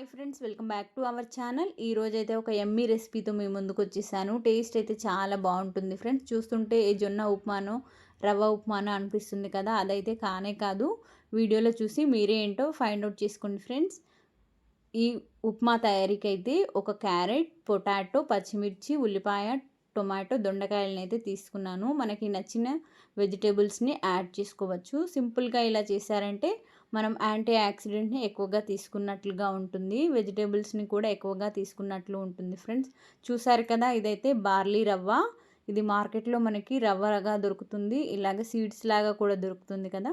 Hi friends welcome back to our channel. ఈ రోజు అయితే ఒక ఎమ్మీ రెసిపీతో మీ ముందుకు వచ్చేసాను. టేస్ట్ అయితే చాలా బాగుంటుంది ఫ్రెండ్స్. చూస్తుంటే ఏ జొన్న ఉప్మానో రవ్వ ఉప్మానో అనిపిస్తుంది కదా అదైతే కానే కాదు. వీడియోలో చూసి మీరే ఏంటో ఫైండ్ అవుట్ చేసుకోండి ఫ్రెండ్స్. ఈ ఉప్మా తయారీకి అయితే ఒక క్యారెట్ పొటాటో పచ్చిమిర్చి ఉల్లిపాయ టొమాటో దొండకాయలను అయితే తీసుకున్నాను. మనకి నచ్చిన వెజిటేబుల్స్ని యాడ్ చేసుకోవచ్చు. సింపుల్గా ఇలా చేశారంటే మనం యాంటీ యాక్సిడెంట్ని ఎక్కువగా తీసుకున్నట్లుగా ఉంటుంది. వెజిటేబుల్స్ని కూడా ఎక్కువగా తీసుకున్నట్లు ఉంటుంది ఫ్రెండ్స్. చూసారు కదా ఇదైతే బార్లీ రవ్వ. ఇది మార్కెట్లో మనకి రవ్వగా దొరుకుతుంది. ఇలాగ సీడ్స్ లాగా కూడా దొరుకుతుంది కదా.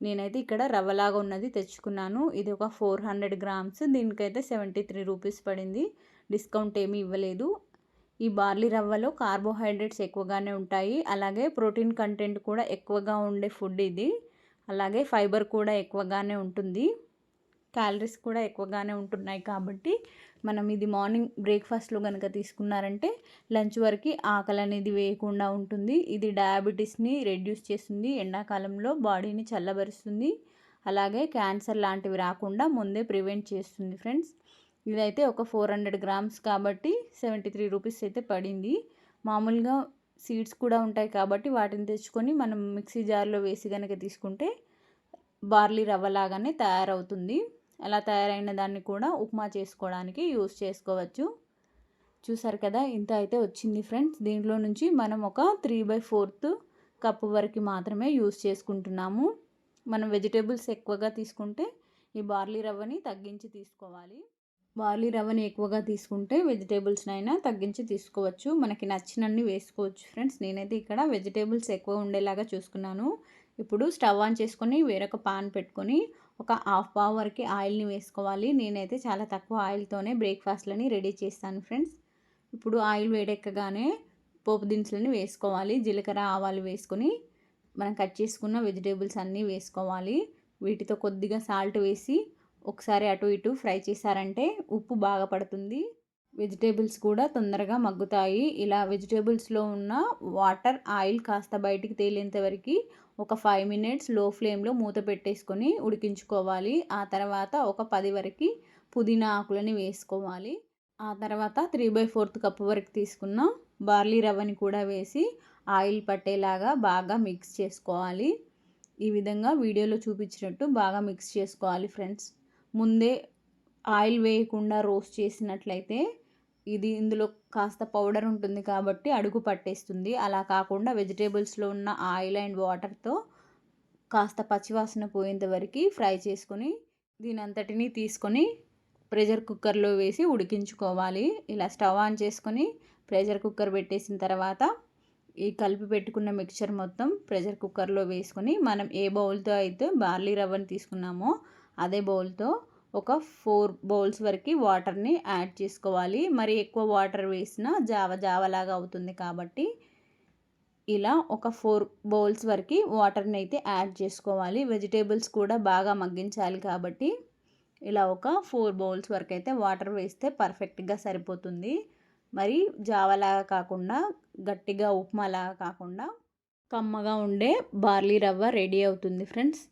నేనైతే ఇక్కడ రవ్వలాగా ఉన్నది తెచ్చుకున్నాను. ఇది ఒక ఫోర్ హండ్రెడ్ గ్రామ్స్. దీనికైతే సెవెంటీ త్రీ రూపీస్ పడింది. డిస్కౌంట్ ఏమీ ఇవ్వలేదు. ఈ బార్లీ రవ్వలో కార్బోహైడ్రేట్స్ ఎక్కువగానే ఉంటాయి. అలాగే ప్రోటీన్ కంటెంట్ కూడా ఎక్కువగా ఉండే ఫుడ్ ఇది. అలాగే ఫైబర్ కూడా ఎక్కువగానే ఉంటుంది. క్యాలరీస్ కూడా ఎక్కువగానే ఉంటున్నాయి కాబట్టి మనం ఇది మార్నింగ్ బ్రేక్ఫాస్ట్లో కనుక తీసుకున్నారంటే లంచ్ వరకు ఆకలి అనేది వేయకుండా ఉంటుంది. ఇది డయాబెటీస్ని రెడ్యూస్ చేస్తుంది ఎండాకాలంలో బాడీని చల్లబరుస్తుంది అలాగే క్యాన్సర్ లాంటివి రాకుండా ముందే ప్రివెంట్ చేస్తుంది ఫ్రెండ్స్. ఇదైతే ఒక ఫోర్ హండ్రెడ్ గ్రామ్స్ కాబట్టి సెవెంటీ త్రీ రూపీస్ అయితే పడింది. మామూలుగా సీడ్స్ కూడా ఉంటాయి కాబట్టి వాటిని తెచ్చుకొని మనం మిక్సీ జార్లో వేసి కనుక తీసుకుంటే బార్లీ రవ్వలాగానే తయారవుతుంది. అలా తయారైన దాన్ని కూడా ఉప్మా చేసుకోవడానికి యూస్ చేసుకోవచ్చు. చూసారు కదా ఇంత అయితే వచ్చింది ఫ్రెండ్స్. దీంట్లో నుంచి మనం ఒక త్రీ బై ఫోర్త్ కప్పు వరకు మాత్రమే యూస్ చేసుకుంటున్నాము. మనం వెజిటేబుల్స్ ఎక్కువగా తీసుకుంటే ఈ బార్లీ రవ్వని తగ్గించి తీసుకోవాలి. బార్లీ రవ్వని ఎక్కువగా తీసుకుంటే వెజిటేబుల్స్నైనా తగ్గించి తీసుకోవచ్చు. మనకి నచ్చినన్ని వేసుకోవచ్చు ఫ్రెండ్స్. నేనైతే ఇక్కడ వెజిటేబుల్స్ ఎక్కువ ఉండేలాగా చూసుకున్నాను. ఇప్పుడు స్టవ్ ఆన్ చేసుకొని వేరొక పాన్ పెట్టుకొని ఒక హాఫ్ పావ్ వరకు ఆయిల్ని వేసుకోవాలి. నేనైతే చాలా తక్కువ ఆయిల్తోనే బ్రేక్ఫాస్ట్లని రెడీ చేస్తాను ఫ్రెండ్స్. ఇప్పుడు ఆయిల్ వేడెక్కగానే పోపు దినుసులని వేసుకోవాలి. జీలకర్ర ఆవాలు వేసుకొని మనం కట్ చేసుకున్న వెజిటేబుల్స్ అన్నీ వేసుకోవాలి. వీటితో కొద్దిగా సాల్ట్ వేసి ఒకసారి అటు ఇటు ఫ్రై చేశారంటే ఉప్పు బాగా పడుతుంది. వెజిటేబుల్స్ కూడా తొందరగా మగ్గుతాయి. ఇలా వెజిటేబుల్స్లో ఉన్న వాటర్ ఆయిల్ కాస్త బయటికి తేలేంత వరకు ఒక ఫైవ్ మినిట్స్లో ఫ్లేమ్లో మూత పెట్టేసుకొని ఉడికించుకోవాలి. ఆ తర్వాత ఒక పది వరకు పుదీనా ఆకులని వేసుకోవాలి. ఆ తర్వాత త్రీ బై ఫోర్త్ కప్ వరకు తీసుకున్న బార్లీ రవ్వని కూడా వేసి ఆయిల్ పట్టేలాగా బాగా మిక్స్ చేసుకోవాలి. ఈ విధంగా వీడియోలో చూపించినట్టు బాగా మిక్స్ చేసుకోవాలి ఫ్రెండ్స్. ముందే ఆయిల్ వేయకుండా రోస్ట్ చేసినట్లయితే ఇది ఇందులో కాస్త పౌడర్ ఉంటుంది కాబట్టి అడుగు పట్టేస్తుంది. అలా కాకుండా వెజిటేబుల్స్లో ఉన్న ఆయిల్ అండ్ వాటర్తో కాస్త పచ్చివాసన పోయేంత వరకు ఫ్రై చేసుకొని దీని అంతటిని తీసుకొని ప్రెషర్ కుక్కర్లో వేసి ఉడికించుకోవాలి. ఇలా స్టవ్ ఆన్ చేసుకొని ప్రెషర్ కుక్కర్ పెట్టేసిన తర్వాత ఈ కలిపి పెట్టుకున్న మిక్చర్ మొత్తం ప్రెషర్ కుక్కర్లో వేసుకొని మనం ఏ బౌల్తో అయితే బార్లీ రవ్వని తీసుకున్నామో అదే బౌల్తో ఒక ఫోర్ బౌల్స్ వరకు వాటర్ని యాడ్ చేసుకోవాలి. మరి ఎక్కువ వాటర్ వేసినా జావ జావలాగా అవుతుంది కాబట్టి ఇలా ఒక ఫోర్ బౌల్స్ వరకు వాటర్ని అయితే యాడ్ చేసుకోవాలి. వెజిటేబుల్స్ కూడా బాగా మగ్గించాలి కాబట్టి ఇలా ఒక ఫోర్ బౌల్స్ వరకు అయితే వాటర్ వేస్తే పర్ఫెక్ట్గా సరిపోతుంది. మరి జావలాగా కాకుండా గట్టిగా ఉప్మాలాగా కాకుండా కమ్మగా ఉండే బార్లీ రవ్వ రెడీ అవుతుంది ఫ్రెండ్స్.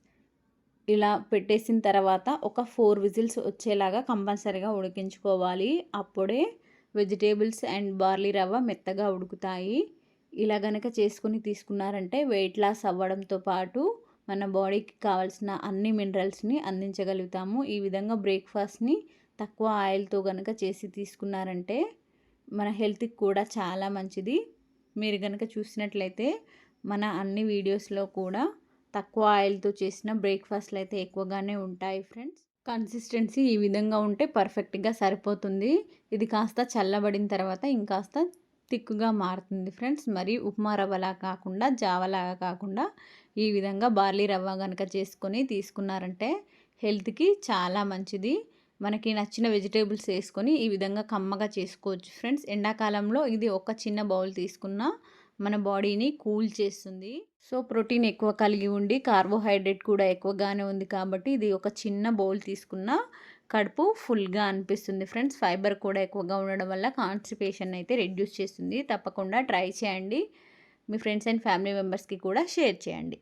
ఇలా పెట్టేసిన తర్వాత ఒక ఫోర్ విజిల్స్ వచ్చేలాగా కంపల్సరీగా ఉడికించుకోవాలి. అప్పుడే వెజిటేబుల్స్ అండ్ బార్లీ రవ్వ మెత్తగా ఉడుకుతాయి. ఇలా గనక చేసుకుని తీసుకున్నారంటే వెయిట్ లాస్ అవ్వడంతో పాటు మన బాడీకి కావాల్సిన అన్ని మినరల్స్ని అందించగలుగుతాము. ఈ విధంగా బ్రేక్ఫాస్ట్ని తక్కువ ఆయిల్తో కనుక చేసి తీసుకున్నారంటే మన హెల్త్కి కూడా చాలా మంచిది. మీరు కనుక చూసినట్లయితే మన అన్ని వీడియోస్లో కూడా తక్కువ ఆయిల్తో చేసిన బ్రేక్ఫాస్ట్లు అయితే ఎక్కువగానే ఉంటాయి ఫ్రెండ్స్. కన్సిస్టెన్సీ ఈ విధంగా ఉంటే పర్ఫెక్ట్గా సరిపోతుంది. ఇది కాస్త చల్లబడిన తర్వాత ఇంకాస్త తిక్కుగా మారుతుంది ఫ్రెండ్స్. మరి ఉప్మా రవ్వలా కాకుండా జావలాగా కాకుండా ఈ విధంగా బార్లీ రవ్వ కనుక చేసుకొని తీసుకున్నారంటే హెల్త్కి చాలా మంచిది. మనకి నచ్చిన వెజిటేబుల్స్ వేసుకొని ఈ విధంగా కమ్మగా చేసుకోవచ్చు ఫ్రెండ్స్. ఎండాకాలంలో ఇది ఒక చిన్న బౌల్ తీసుకున్న మన బాడీని కూల్ చేస్తుంది. సో ప్రోటీన్ ఎక్కువ కలిగి ఉండి కార్బోహైడ్రేట్ కూడా ఎక్కువగానే ఉంది కాబట్టి ఇది ఒక చిన్న బౌల్ తీసుకున్న కడుపు ఫుల్గా అనిపిస్తుంది ఫ్రెండ్స్. ఫైబర్ కూడా ఎక్కువగా ఉండడం వల్ల కాన్స్టిపేషన్ అయితే రెడ్యూస్ చేస్తుంది. తప్పకుండా ట్రై చేయండి. మీ ఫ్రెండ్స్ అండ్ ఫ్యామిలీ మెంబర్స్కి కూడా షేర్ చేయండి.